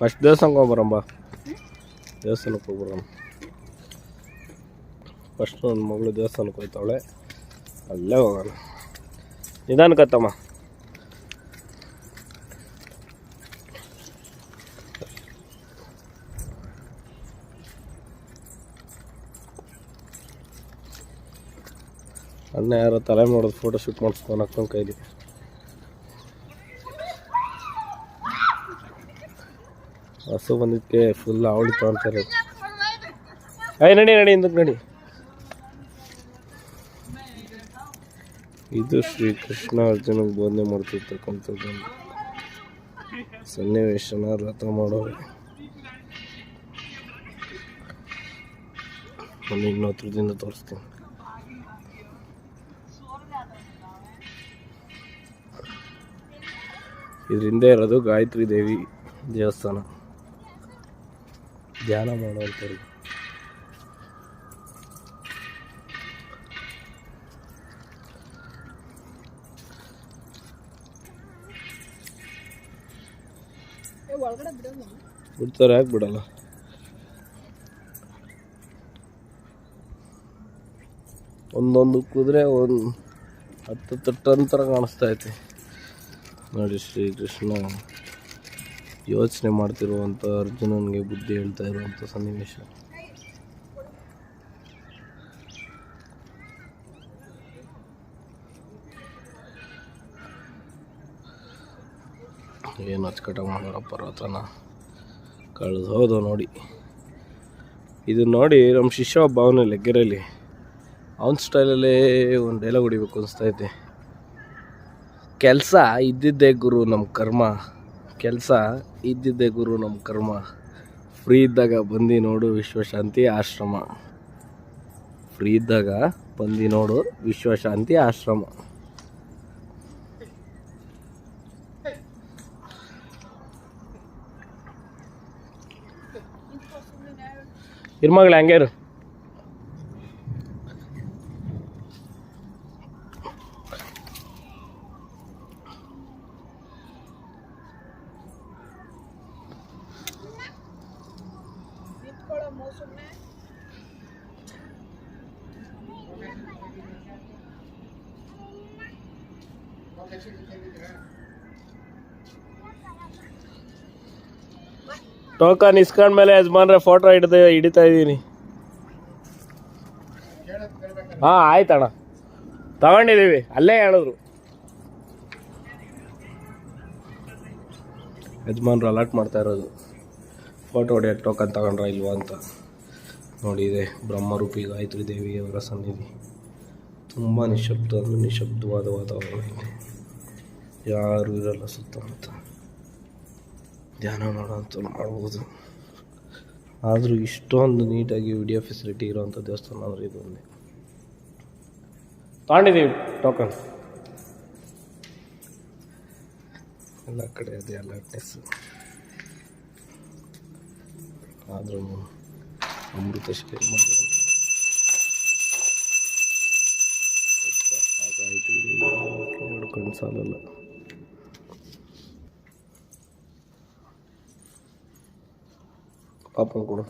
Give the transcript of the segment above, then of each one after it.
First ದೇವಸ್ಥಾನಕ್ಕೆ ಹೋಗ್ಬರಮ್ಮ ದೇವಸ್ಥಾನಕ್ಕೆ ಹೋಗ್ಬರಮ್ಮ first ನನ್ನ ಮಗಳು ದೇವಸ್ಥಾನಕ್ಕೆ ಹೋಗ್ತಾವಳೆ ಅಲ್ಲೇ ಹೋಗೋಣ. ನಿಧಾನಕ್ಕತ್ತಮ್ಮ ಅಣ್ಣ ಯಾರೋ ತಲೆ ಮಾಡೋದು ಫೋಟೋ ಶೂಟ್ ಮಾಡಿಸ್ಕೊಂಡು ಹಾಕ್ಕೊಂಡು ಕೈಲಿ. ಹಸು ಬಂದಕ್ಕೆ ಫುಲ್ ಅವಳಿ ತೊಗೊಂತಾರೆ ಐ ನಡಿ ನಡಿ ಹಿಂದಕ್ಕೆ ನಡಿ. ಇದು ಶ್ರೀ ಕೃಷ್ಣ ಅರ್ಜುನಿಗೆ ಬೋಧನೆ ಮಾಡ್ತಿರ್ತಕ್ಕಂಥದ್ದು. ಸನ್ನಿವೇಶನ ರಥ ಮಾಡೋರು. ಒಂದು ಇನ್ನೂ ಹತ್ರದಿಂದ ತೋರಿಸ್ತೀನಿ. ಇದರಿಂದ ಇರೋದು ಗಾಯತ್ರಿ ದೇವಿ ದೇವಸ್ಥಾನ. ಧ್ಯಾನ ಮಾಡುವಂಥವ್ರಿಗೆ. ಬಿಡ್ತಾರೆ ಯಾಕೆ ಬಿಡಲ್ಲ? ಒಂದೊಂದು ಕುದುರೆ ಒಂದು ಹತ್ತು ತಟ್ಟಂತರ ಕಾಣಿಸ್ತಾ ಐತೆ. ನೋಡಿ ಶ್ರೀಕೃಷ್ಣ ಯೋಚನೆ ಮಾಡ್ತಿರುವಂಥ ಅರ್ಜುನನಿಗೆ ಬುದ್ಧಿ ಹೇಳ್ತಾ ಇರುವಂಥ ಸನ್ನಿವೇಶ. ಏನು ಅಚ್ಚುಕಟ್ಟ ಮಾಡೋರ ಪರ್ವತನ ಕಳೆದು ಹೌದು ನೋಡಿ. ಇದು ನೋಡಿ ನಮ್ಮ ಶಿಷ್ಯ ಒಬ್ಬ ಅವನು ಅವನ ಸ್ಟೈಲಲ್ಲೇ ಒಂದು ಡೈಲಾಗ್ ಹೊಡಿಬೇಕು ಅನಿಸ್ತೈತೆ ಕೆಲಸ ಇದ್ದಿದ್ದೇ ಗುರು ನಮ್ಮ ಕರ್ಮ. ಕೆಲಸ ಇದ್ದಿದ್ದೆ ಗುರು ನಮ್ಮ ಕರ್ಮ. ಫ್ರೀ ಇದ್ದಾಗ ಬಂದು ನೋಡು ವಿಶ್ವಶಾಂತಿ ಆಶ್ರಮ. ಫ್ರೀ ಇದ್ದಾಗ ಬಂದು ನೋಡು ವಿಶ್ವಶಾಂತಿ ಆಶ್ರಮ. ಇರ್ಮಗಳ ಹಂಗೆ ಇರು ಟೋಕನ್ ಇಸ್ಕೊಂಡ್ಮೇಲೆ ಯಜಮಾನ್ರೆ ಫೋಟೋ ಹಿಡ್ದು ಹಿಡಿತಾ ಇದ್ದೀನಿ ಹಾಂ ಆಯ್ತಣ್ಣ ತಗೊಂಡಿದ್ದೀವಿ ಅಲ್ಲೇ ಹೇಳಿದ್ರು. ಯಜಮಾನ್ರು ಅಲರ್ಟ್ ಮಾಡ್ತಾ ಇರೋದು. ಫೋಟೋ ಹೊಡೆಯೋಕ್ಕೆ ಟೋಕನ್ ತಗೊಂಡ್ರ ಇಲ್ವಾ ಅಂತ. ನೋಡಿ ಇದೆ, ಬ್ರಹ್ಮರೂಪಿ ಗಾಯತ್ರಿ ದೇವಿಯವರ ಸನ್ನಿಧಿ. ತುಂಬ ನಿಶಬ್ದ ಅಂದರೆ ನಿಶಬ್ದವಾದ ವಾತಾವರಣ ಇದೆ. ಯಾರೂ ಇರಲ್ಲ ಸುತ್ತಮುತ್ತ. ಧ್ಯಾನ ಮಾಡೋಂಥ ಮಾಡ್ಬೋದು. ಆದರೂ ಇಷ್ಟೊಂದು ನೀಟಾಗಿ ವಿಡಿಯೋ ಫೆಸಿಲಿಟಿ ಇರೋವಂಥ ದೇವಸ್ಥಾನ ಅಂದರೆ ಇದು ಒಂದೇ. ತಗೊಂಡಿದ್ದೀವಿ ಟೋಕನ್ ಎಲ್ಲ ಕಡೆ ಅದೇ ಅಲರ್ಟ್ನೆಸ್ அது அமிர்த అదాయితే కొనసాగల ಪಾಪ కూడా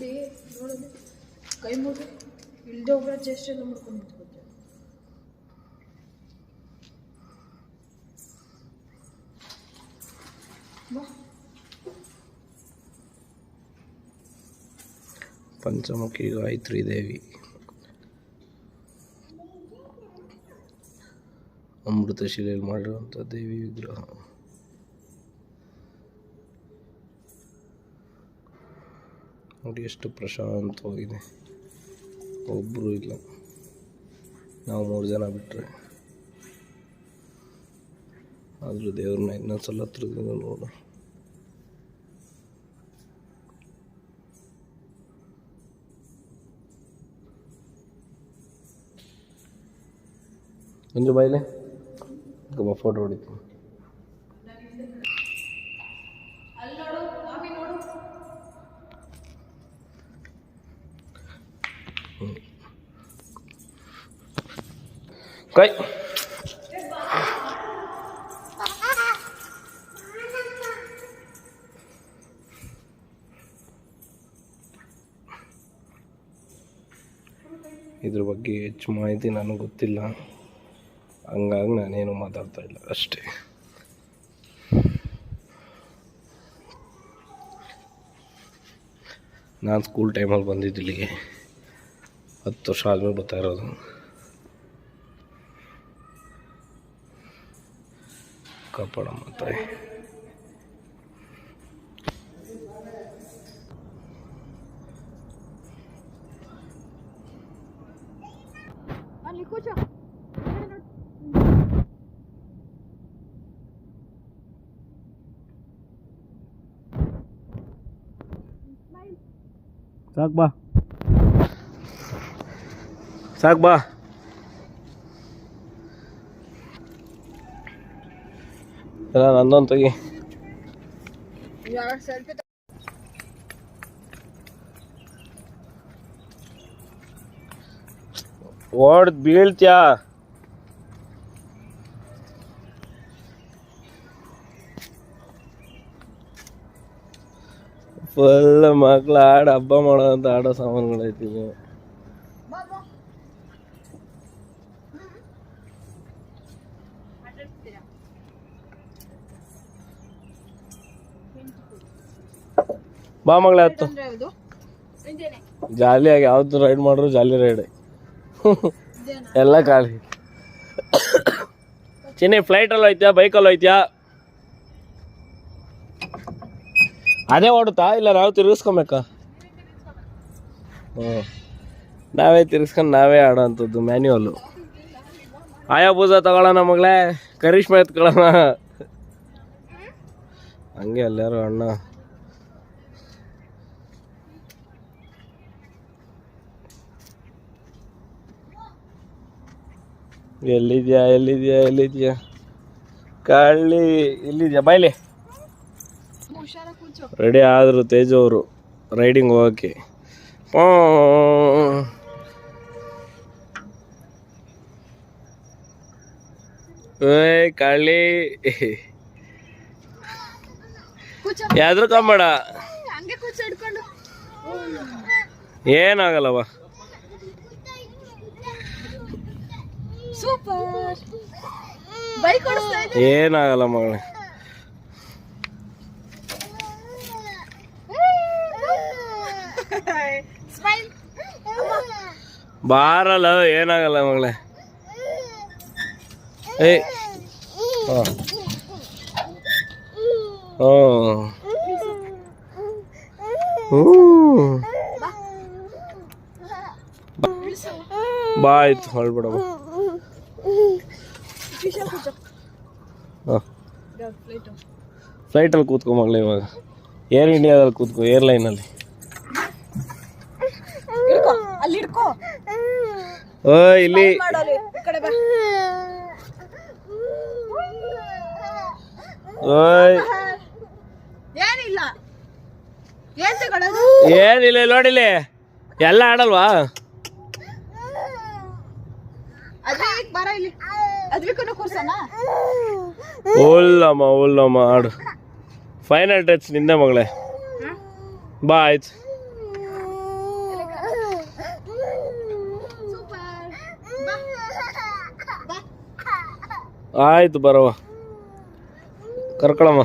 ಸಾಲಲ್ಲ ಪಾಪನ್ ಕೊಡು ಅಲ್ಲಿ ನೋಡಿದ್ರೆ ಕೈ ಮುಗಿ ಇಲ್ದೆ ಒಬ್ಬರ ಚೆಸ್ಟ್ ಎಲ್ಲ ಮಾಡ್ಕೊಂಡು ನಿಂತ್ಕೊತಾರೆ ಬಾ ಪಂಚಮುಖಿ ಗಾಯತ್ರಿ ದೇವಿ ಅಮೃತ ಶಿಲೆಯಲ್ಲಿ ಮಾಡಿರುವಂಥ ದೇವಿ ವಿಗ್ರಹ ನೋಡಿ ಎಷ್ಟು ಪ್ರಶಾಂತವಾಗಿದೆ ಒಬ್ಬರು ಇಲ್ಲ. ನಾವು ಮೂರು ಜನ ಬಿಟ್ಟರೆ ಆದರೂ ದೇವ್ರನ್ನ ಇನ್ನೊಂದ್ಸಲ ಹತ್ರದಿಂದ ನೋಡು ಮಂಜು ಬಾಯ್ಲೆ. ಫೋಟೋ ಹೊಡಿತೀನಿ. ಕೈ. ಇದ್ರ ಬಗ್ಗೆ ಹೆಚ್ಚು ಮಾಹಿತಿ ನನಗೆ ಗೊತ್ತಿಲ್ಲ. ಹಂಗಾಗಿ ನಾನೇನು ಮಾತಾಡ್ತಾ ಇಲ್ಲ, ಅಷ್ಟೇ. ನಾನು ಸ್ಕೂಲ್ ಟೈಮಲ್ಲಿ ಬಂದಿದ್ದಿಲ್ಲಿಗೆ ಹತ್ತು ವರ್ಷ ಆದಮೇಲೆ ಬರ್ತಾ ಇರೋದು. કપડામાં તો Sakba. Sakba. ಎಲ್ಲ ನಂದೊಂದು ತೆಗಿ ಓಡ್ ಬೀಳ್ತ್ಯಾ? ಫುಲ್ ಮಕ್ಳು ಆಡ ಮಾಡೋ ಅಂತ ಆಡೋ ಸಾಮಾನುಗಳು ಐತಿ ಇಲ್ಲಿ. ಬಾ ಬಾ ಬಾ ಮಗಳೇ ಹತ್ತು. ಜಾಲಿಯಾಗಿ ಯಾವ್ದು ರೈಡ್ ಮಾಡ್ರು ಜಾಲಿ ರೈಡ್ ಎಲ್ಲ ಖಾಲಿ. ಚಿನ್ನಿ ಫ್ಲೈಟಲ್ಲಿ ಹೋಯ್ತ್ಯಾ? ಬೈಕಲ್ಲಿ ಹೋಯ್ತ್ಯಾ? ಅದೇ ಓಡುತ್ತಾ? ಇಲ್ಲ ನಾವು ತಿರ್ಗಿಸ್ಕೊಬೇಕಾ? ಹ್ಞೂ ನಾವೇ ತಿರ್ಗಿಸ್ಕೊಂಡು ನಾವೇ ಆಡೋಂಥದ್ದು ಮ್ಯಾನ್ಯುವಲ್ಲು ಆಯಾ ಬೂಸ ತಗೊಳ್ಳೋಣ ಮಗಳೇ. ಕರಿಷ್ಮಾ ಎತ್ಕೊಳ್ಳೋಣ. ಹಂಗೆ ಎಲ್ಲರೂ ಅಣ್ಣ. ಎಲ್ಲಿದ್ಯಾ ಎಲ್ಲಿದ್ಯಾ ಎಲ್ಲಿದ್ಯಾ? ಕಳ್ಳಿ ಎಲ್ಲಿದ್ಯಾ? ಬಾಯ್ಲಿ. ರೆಡಿ ಆದರು ತೇಜು ಅವರು ರೈಡಿಂಗ್ ಹೋಗೋಕ್ಕೆ. ಪೋ. ಏಯ್ ಕಳ್ಳಿ. ಯಾವ್ದ್ರ ಕಂಬೇಡ ಏನಾಗಲ್ಲವ? ಸೂಪರ್ ಬೈಕ್ ಓಡಿಸ್ತಾ ಇದ್ದೆ. ಏನಾಗಲ್ಲ ಮಗಳೇ. ಸ್ಮೈಲ್ ಬಾರಲ್ಲ ಏನಾಗಲ್ಲ ಮಗಳೇ. ಹಾಂ. ಹ್ಞೂ. ಬಾ. ಆಯ್ತು ಹೊಳ್ಬಿಡವ ಫ್ಲೈಟಲ್ಲಿ ಕೂತ್ಕೊ ಮಗಳ ಇವಾಗ. ಏರ್ ಇಂಡಿಯಾದಲ್ಲಿ ಕೂತ್ಕೋ ಏರ್ಲೈನಲ್ಲಿ ಲೈನ್ ಅಲ್ಲಿ ಹಿಡ್ಕೋ ಓ ಇಲ್ಲಿ. ಓಯ್. ಏನಿಲ್ಲ. ನೋಡಿಲಿ ಎಲ್ಲ ಆಡಲ್ವಾ? ಉಲ್ಲಮ್ಮ ಉಲ್ಲಮ್ಮ ಆಡು. ಫೈನಲ್ ಟಚ್ ನಿಂದೆ ಮಗಳೇ. ಬಾ ಆಯ್ತು. ಆಯ್ತು ಬರವ ಕರ್ಕೊಳಮ್ಮ.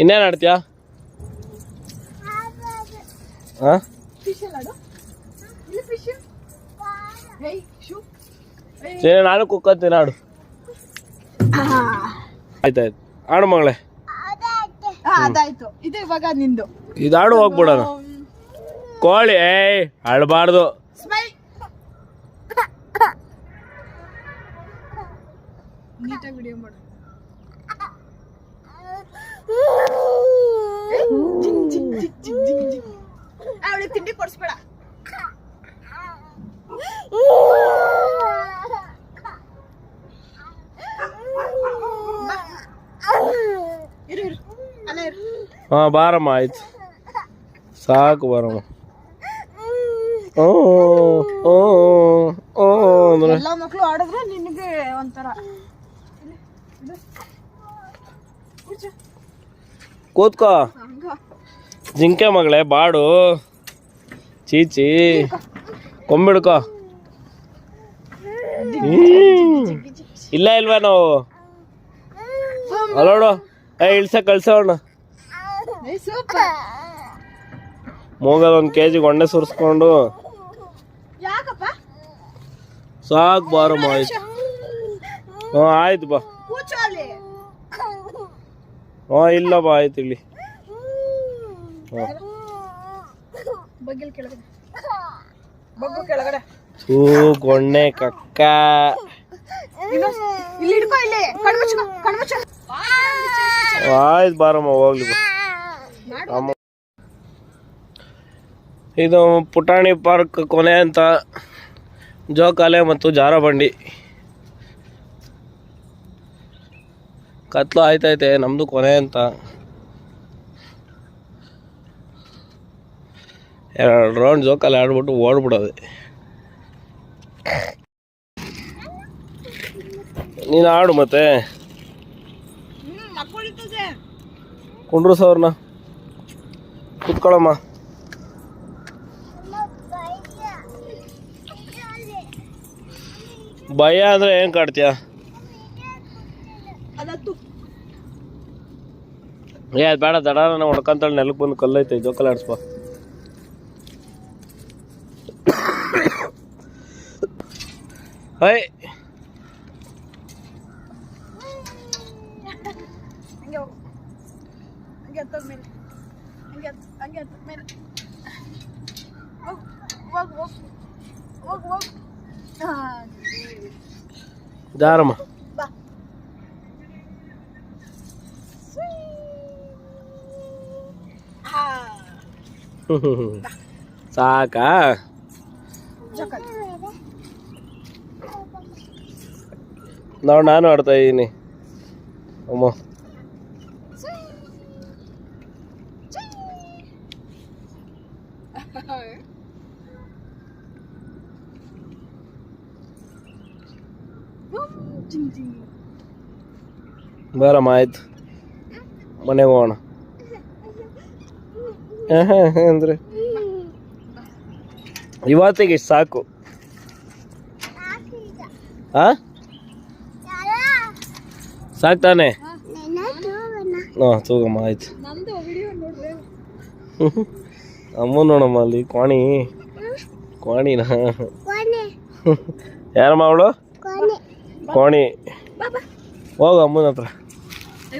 ಇನ್ನೇನು ಆಡ್ತೀಯಾ? ಹಾಂ ಸರಿ ನಾನು ಕುಕ್ಕತ್ತೀನಿ ಆಡು ಆಯ್ತಾಯ್ತು ಆಡು ಮಗಳೇ. ಅದಾಯ್ತು. ಇದು ಇವಾಗ ನಿಂದು. ಇದು ಆಡು ಹೋಗ್ಬಿಡೋಣ. ಕೋಳಿ ಏಯ್ ಆಡಬಾರ್ದು. ಸ್ಮೈಲ್. ನೀಟಾಗಿ ವಿಡಿಯೋ ಮಾಡು. ಅವಳಿಗೆ ತಿಂಡಿ ಕೊಡಿಸ್ಬೇಡ. ಹಾಂ ಬಾರಮ್ಮ ಆಯ್ತು. ಸಾಕು ಬಾರಮ್ಮ. ಓ ಓ ಓ ಅಂದ್ರೆ ಎಲ್ಲ ಮಕ್ಕಳು ಆಡಿದ್ರೆ ನಿನಗೆ ಒಂಥರ. ಇಲ್ಲಿ, ಕೂತ್ಕೋ. ಜಿಂಕೆ ಮಗಳೇ ಬಾಡು. ಚೀಚಿ ಕೊಂಬಿಡ್ಕೋ. ಇಲ್ಲ ಇಲ್ವಾ ನಾವು? ಅಲ್ಲೋಡು. ಏ ಇಳ್ಸ ಕಳ್ಸೋಣ. ಮೂಗಲ್ ಒಂದು ಕೆ ಜಿ ಗೊಂಡೆ ಸುರಿಸ್ಕೊಂಡು. ಯಾಕಪ್ಪ? ಸಾಕು ಬಾರಮ್ಮ ಆಯ್ತು. ಹ್ಞೂ ಆಯ್ತು ಬಾ. ಹ್ಞೂ ಇಲ್ಲ ಬಾ ಆಯ್ತು ಇಲ್ಲಿ. ಹೂ ಗೊಂಡೆ ಕಕ್ಕ. ಆಯ್ತು ಬಾರಮ್ಮ ಹೋಗ್ಲಿ ಬಾ. ಇದು ಪುಟಾಣಿ ಪಾರ್ಕ್ ಕೊನೆ ಅಂತ ಜೋಕಾಲೆ ಮತ್ತು ಜಾರಬಂಡಿ. ಕತ್ಲು ಆಯ್ತೈತೆ ನಮ್ಮದು ಕೊನೆ ಅಂತ. ಎರಡು ರೌಂಡ್ ಜೋಕಾಲಿ ಆಡ್ಬಿಟ್ಟು ಓಡ್ಬಿಡೋದು. ನೀನು ಆಡು ಮತ್ತೆ. ಕುಂಡ್ರಸವ್ರನ್ನ ಕುತ್ಕೊಳ್ಳಮ್ಮ. ಭಯ ಅಂದ್ರೆ ಏನು ಕಾಡ್ತೀಯ ಏ, ಅದ್ ಬೇಡ ದಡಾರನ ಹೊಡ್ಕಂತಾಳೆ ನೆಲಕ್ಕೆ ಬಂದು ಕಲ್ಲೈತೆ ಜೋಕಲ್ ಆಡ್ಸ್ಪ ಹೈ. ಹಂಗೆ ಹೋಗು ಹಂಗೆ ಹತ್ತದ ಮೇಲೆ ಹಂಗೆ ಹತ್ತು ಹಂಗೆ ಹತ್ತದ ಮೇಲೆ ಹೋಗು ಹೋಗು ಹೋಗು ಹೋಗು ಹೋಗು ಹಾಂ ಜಾರಮ್ಮ ಬಾ ಹಾಂ ಸಾಕಾ ಜೋಕಾಲಿ ನಾವು ನಾನು ಆಡ್ತಾ ಇದ್ದೀನಿ ಅಮ್ಮ ಬರಮ್ಮ ಆಯ್ತು. ಮನೆಗೆ ಹೋಗೋಣ. ಅಂದ್ರೆ? ಇವತ್ತಿಗೆ ಸಾಕು. ಆ? ಸಾಕು ತಾನೆ? ಹಾಂ ತಗೋಮ್ಮ ಆಯ್ತು. ಅಮ್ಮ ನೋಡಮ್ಮ ಅಲ್ಲಿ ಕ್ವಾಣಿ. ಕ್ವಾಣಿನ? ಯಾರಮ್ಮ ಅವಳು? ಕೋಣಿ ಹೋಗು ಅಮ್ಮನ ಹತ್ರ.